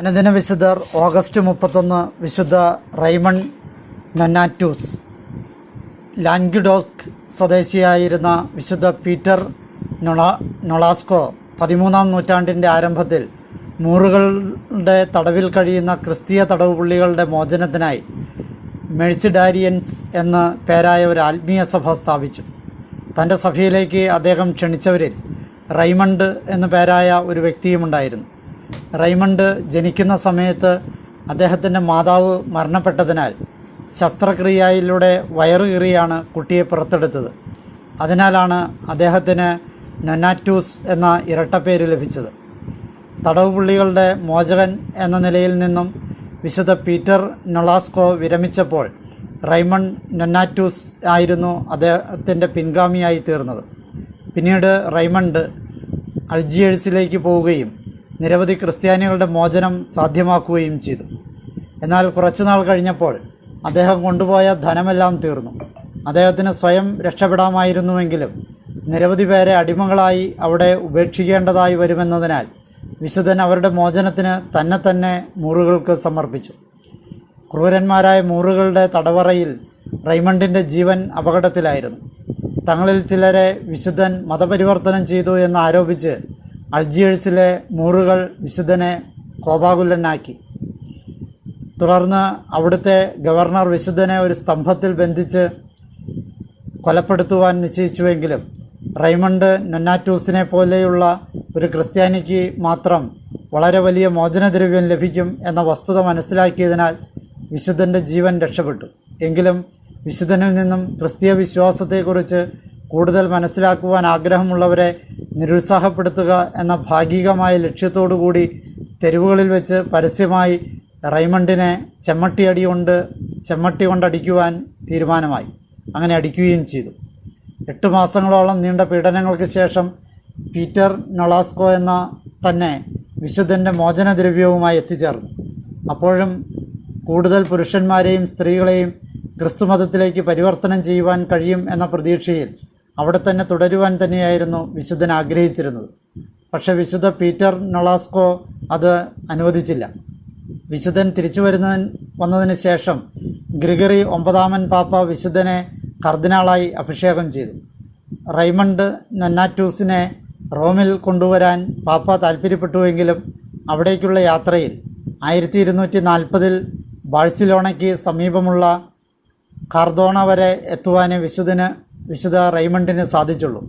അനുദിന വിശുദ്ധർ ഓഗസ്റ്റ് മുപ്പത്തൊന്ന് വിശുദ്ധ റൈമൺ നൊന്നാറ്റൂസ്. ലാൻഗ്ഡോക്ക് സ്വദേശിയായിരുന്ന വിശുദ്ധ പീറ്റർ നൊള നൊളാസ്കോ പതിമൂന്നാം നൂറ്റാണ്ടിന്റെ ആരംഭത്തിൽ മൂറുകളുടെ തടവിൽ കഴിയുന്ന ക്രിസ്തീയ തടവുപുള്ളികളുടെ മോചനത്തിനായി മെഴ്സിഡാരിയൻസ് എന്ന് പേരായ ഒരു ആത്മീയ സഭ സ്ഥാപിച്ചു. തന്റെ സഭയിലേക്ക് അദ്ദേഹം ക്ഷണിച്ചവരിൽ റൈമണ്ട് എന്നു പേരായ ഒരു വ്യക്തിയുമുണ്ടായിരുന്നു. റൈമണ്ട് ജനിക്കുന്ന സമയത്ത് അദ്ദേഹത്തിന്റെ മാതാവ് മരണപ്പെട്ടതിനാൽ ശസ്ത്രക്രിയയിലൂടെ വയറു കീറിയാണ് കുട്ടിയെ പുറത്തെടുത്തത്. അതിനാലാണ് അദ്ദേഹത്തിന് നൊനാറ്റൂസ് എന്ന ഇരട്ടപ്പേര് ലഭിച്ചത്. തടവുപുള്ളികളുടെ മോചകൻ എന്ന നിലയിൽ നിന്നും വിശുദ്ധ പീറ്റർ നൊളാസ്കോ വിരമിച്ചപ്പോൾ റൈമണ്ട് നൊന്നാറ്റൂസ് ആയിരുന്നു അദ്ദേഹത്തിന്റെ പിൻഗാമിയായി തീർന്നത്. പിന്നീട് റൈമണ്ട് അൾജിയേഴ്സിലേക്ക് പോവുകയും നിരവധി ക്രിസ്ത്യാനികളുടെ മോചനം സാധ്യമാക്കുകയും ചെയ്തു. എന്നാൽ കുറച്ചുനാൾ കഴിഞ്ഞപ്പോൾ അദ്ദേഹം കൊണ്ടുപോയ ധനമെല്ലാം തീർന്നു. അദ്ദേഹത്തിന് സ്വയം രക്ഷപ്പെടാമായിരുന്നുവെങ്കിലും നിരവധി പേരെ അടിമകളായി അവിടെ ഉപേക്ഷിക്കേണ്ടതായി വരുമെന്നതിനാൽ വിശുദ്ധൻ അവരുടെ മോചനത്തിന് തന്നെ തന്നെ മൂറുകൾക്ക് സമർപ്പിച്ചു. ക്രൂരന്മാരായ മൂറുകളുടെ തടവറയിൽ റൈമണ്ടിന്റെ ജീവൻ അപകടത്തിലായിരുന്നു. തങ്ങളിൽ ചിലരെ വിശുദ്ധൻ മതപരിവർത്തനം ചെയ്തു എന്ന് ആരോപിച്ച് അൾജിയേഴ്സിലെ മൂറുകൾ വിശുദ്ധനെ കോപാകുലനാക്കി. തുടർന്ന് അവിടുത്തെ ഗവർണർ വിശുദ്ധനെ ഒരു സ്തംഭത്തിൽ ബന്ധിച്ച് കൊലപ്പെടുത്തുവാൻ നിശ്ചയിച്ചുവെങ്കിലും റൈമണ്ട് നൊന്നാറ്റൂസിനെ പോലെയുള്ള ഒരു ക്രിസ്ത്യാനിക്ക് മാത്രം വളരെ വലിയ മോചനദ്രവ്യം ലഭിക്കും എന്ന വസ്തുത മനസ്സിലാക്കിയതിനാൽ വിശുദ്ധന്റെ ജീവൻ രക്ഷപ്പെട്ടു. എങ്കിലും വിശുദ്ധനിൽ നിന്നും ക്രിസ്തീയ വിശ്വാസത്തെക്കുറിച്ച് കൂടുതൽ മനസ്സിലാക്കുവാൻ ആഗ്രഹമുള്ളവരെ നിരുത്സാഹപ്പെടുത്തുക എന്ന ഭാഗികമായ ലക്ഷ്യത്തോടു കൂടി തെരുവുകളിൽ വെച്ച് പരസ്യമായി റൈമണ്ടിനെ ചെമ്മട്ടി കൊണ്ട് ചെമ്മട്ടി കൊണ്ടടിക്കുവാൻ തീരുമാനമായി. അങ്ങനെ അടിക്കുകയും ചെയ്തു. എട്ട് മാസങ്ങളോളം നീണ്ട പീഡനങ്ങൾക്ക് ശേഷം പീറ്റർ നൊളാസ്കോ എന്ന തന്നെ വിശുദ്ധന്റെ മോചനദ്രവ്യവുമായി എത്തിച്ചേർന്നു. അപ്പോഴും കൂടുതൽ പുരുഷന്മാരെയും സ്ത്രീകളെയും ക്രിസ്തുമതത്തിലേക്ക് പരിവർത്തനം ചെയ്യുവാൻ കഴിയും എന്ന പ്രതീക്ഷയിൽ അവിടെ തന്നെ തുടരുവാൻ തന്നെയായിരുന്നു വിശുദ്ധൻ ആഗ്രഹിച്ചിരുന്നത്. പക്ഷേ വിശുദ്ധ പീറ്റർ നൊളാസ്കോ അത് അനുവദിച്ചില്ല. വിശുദ്ധൻ തിരിച്ചു വരുന്നതിന് വന്നതിന് ശേഷം ഗ്രിഗറി ഒമ്പതാമൻ പാപ്പ വിശുദ്ധനെ കർദിനാളായി അഭിഷേകം ചെയ്തു. റൈമണ്ട് നൊന്നാറ്റൂസിനെ റോമിൽ കൊണ്ടുവരാൻ പാപ്പ താൽപ്പര്യപ്പെട്ടുവെങ്കിലും അവിടേക്കുള്ള യാത്രയിൽ ആയിരത്തി ഇരുന്നൂറ്റി നാൽപ്പതിൽ ബാഴ്സിലോണയ്ക്ക് സമീപമുള്ള കാർദോണ വരെ എത്തുവാൻ വിശുദ്ധന് വിശുദ്ധ റൈമണ്ടിന് സാധിച്ചുള്ളൂ.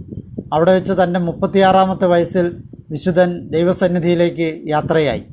അവിടെ വെച്ച് തന്റെ മുപ്പത്തിയാറാമത്തെ വയസ്സിൽ വിശുദ്ധൻ ദൈവസന്നിധിയിലേക്ക് യാത്രയായി.